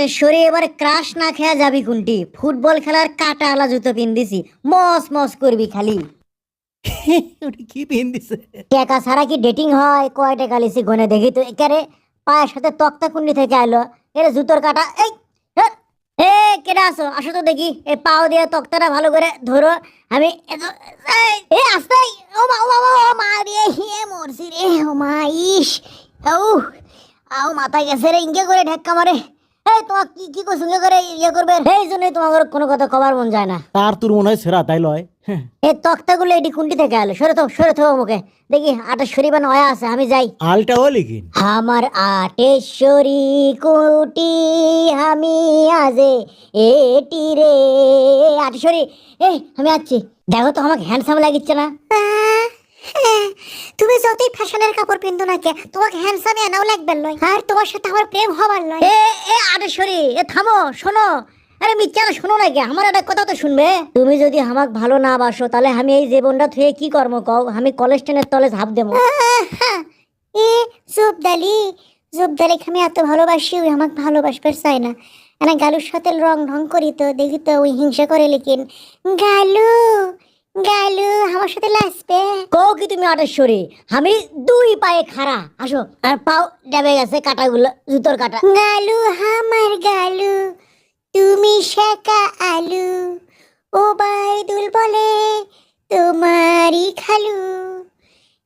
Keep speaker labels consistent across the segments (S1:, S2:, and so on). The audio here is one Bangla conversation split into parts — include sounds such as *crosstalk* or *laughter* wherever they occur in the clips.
S1: আটেশ্বরী এবার ক্রাশ না খেয়া যাবি কোনটি? ফুটবল খেলার কাটা আলা জুতো পিন দিছি মস মস করবি খালি। *laughs*
S2: ওটা কি পিন দিছে
S1: টাকা ছাড়া কি ডেটিং হয়? কয় টাকা লিসি গনে দেখি তো একারে পায়ের সাথে তক্তা কুন্ডি থেকে আইলো। এর জুতোর কাটা এই এ কেডা আসো আসো তো দেখি। এই পাও দিয়ে তক্তাটা ভালো করে ধরো। আমি এ আস্তে ও মা ও মা, ও মা রে হে মরছি রে ও মা ইস ও আও মাথা গেছে রে ইঙ্গে করে ঢেক্কা মারে। এই তোমার কি কি সঙ্গে করে ইয়ে করবে। এই জন্যই তোমার কোনো কথা কবার মন যায় না।
S2: তার তোর মনে হয় সেরা তাই লয়।
S1: এই তক্তাগুলো এটি কুন্টি থেকে আলো? সরে তো সরে তো মুখে দেখি আটেশ্বরী বা নয়া আছে আমি যাই।
S2: আলটা ও লিখিন
S1: আমার আটেশ্বরী কুটি আমি আজে এটি রে। আটেশ্বরী এই আমি দেখো তো আমাকে হ্যান্ডসাম লাগিচ্ছে না। তুমি যতই ফ্যাশনের কাপড় পিনতো না কে তোমাকে হ্যান্ডসাম এনাও লাগবে লয়। আর তোমার সাথে আমার প্রেম হবার লয়। এ এ আটেশ্বরী এ থামো শোনো। আরে মিথ্যা না শোনো না কে আমার একটা কথা তো শুনবে। তুমি যদি আমাকে ভালো না বাসো তাহলে আমি এই জীবনটা থুয়ে কি কর্ম কও? আমি কলেজ ট্রেনের তলে ঝাঁপ দেবো। এ জুবদালি জুবদালিকে আমি এত ভালোবাসি ওই আমাকে ভালোবাসবার চাই না। এনা গালুর সাথে রং ঢং করি তো দেখি তো ওই হিংসা করে লেকিন গালু গালু আমার সাথে লাসবে। কও কি তুমি আটেশ্বরী? আমি দুই পায়ে খাড়া। আসো আর পাও ডেবে গেছে কাটাগুলো জুতোর কাটা। গালু আমার গালু তুমি শেখা আলু। ও বাইদুল বলে তোমারই খালু।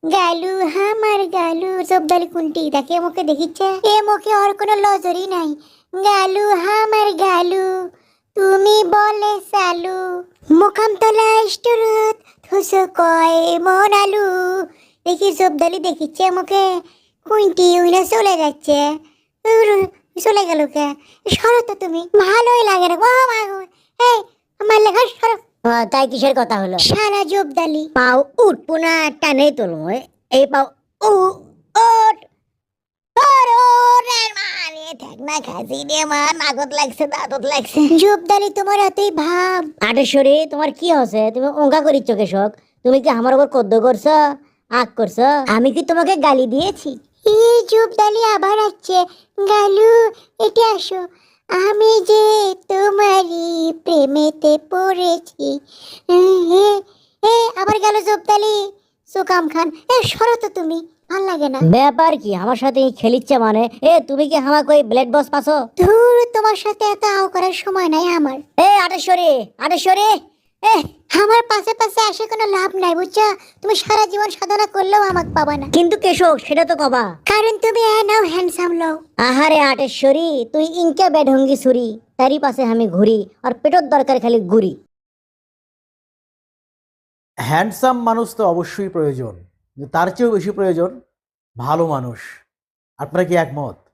S1: গালু হামার গালু জবদালি কুন্টি? দেখে মুখে দেখিচ্ছে। এ মুখে আর কোনো লজরি নাই। গালু হামার গালু তুমি বলে সালু। মুখাম তলা ইষ্টরুত থুসু কয় মন আলু। দেখি জবদালি দেখিচ্ছে মুখে কুইন্টি উইলে চলে যাচ্ছে। চলে গেল কে? সরো তো তুমি ভালোই লাগে না। গো মা গো। এই আমার লেখা সরো। তাই কিসের কথা হলো? সারা জবদালি পাও উঠ পুনা টানে তুলমো এই পাও উ ওট তোমার এতই ভাব আটেশ্বরী তোমার কি হচ্ছে তুমি অঙ্কা করিচ্ছ কেশক তুমি কি আমার উপর কদ্দ করছ আগ করছ আমি কি তোমাকে গালি দিয়েছি? এই জুবদালি আবার আসছে গালু এটি আসো আমি যে তোমারই প্রেমেতে পড়েছি এ আবার গেল জবদালি সুকাম খান এ সরো তো তুমি। ভালো লাগে না। ব্যাপার কি? আমার সাথে খেলিচ্ছে মানে? এ তুমি কি আমাকে ওই ব্লেড বস পাছো? ধুর তোমার সাথে এত আও করার সময় নাই আমার। এ আটেশ্বরী আটেশ্বরী! এ আমার পাশে পাশে আসে কোনো লাভ নাই বুঝছ? তুমি সারা জীবন সাধনা করলেও আমাকে পাবা না। কিন্তু কেশক সেটা তো কবা। কারণ তুমি নাও হ্যান্ডসাম লও আহারে আটেশ্বরী তুই ইনকে বেঢঙ্গি ছুরি তারই পাশে আমি ঘুরি আর পেটর দরকার খালি ঘুরি।
S2: হ্যান্ডসাম মানুষ তো অবশ্যই প্রয়োজন। তার চেয়েও বেশি প্রয়োজন ভালো মানুষ। আপনারা কি একমত?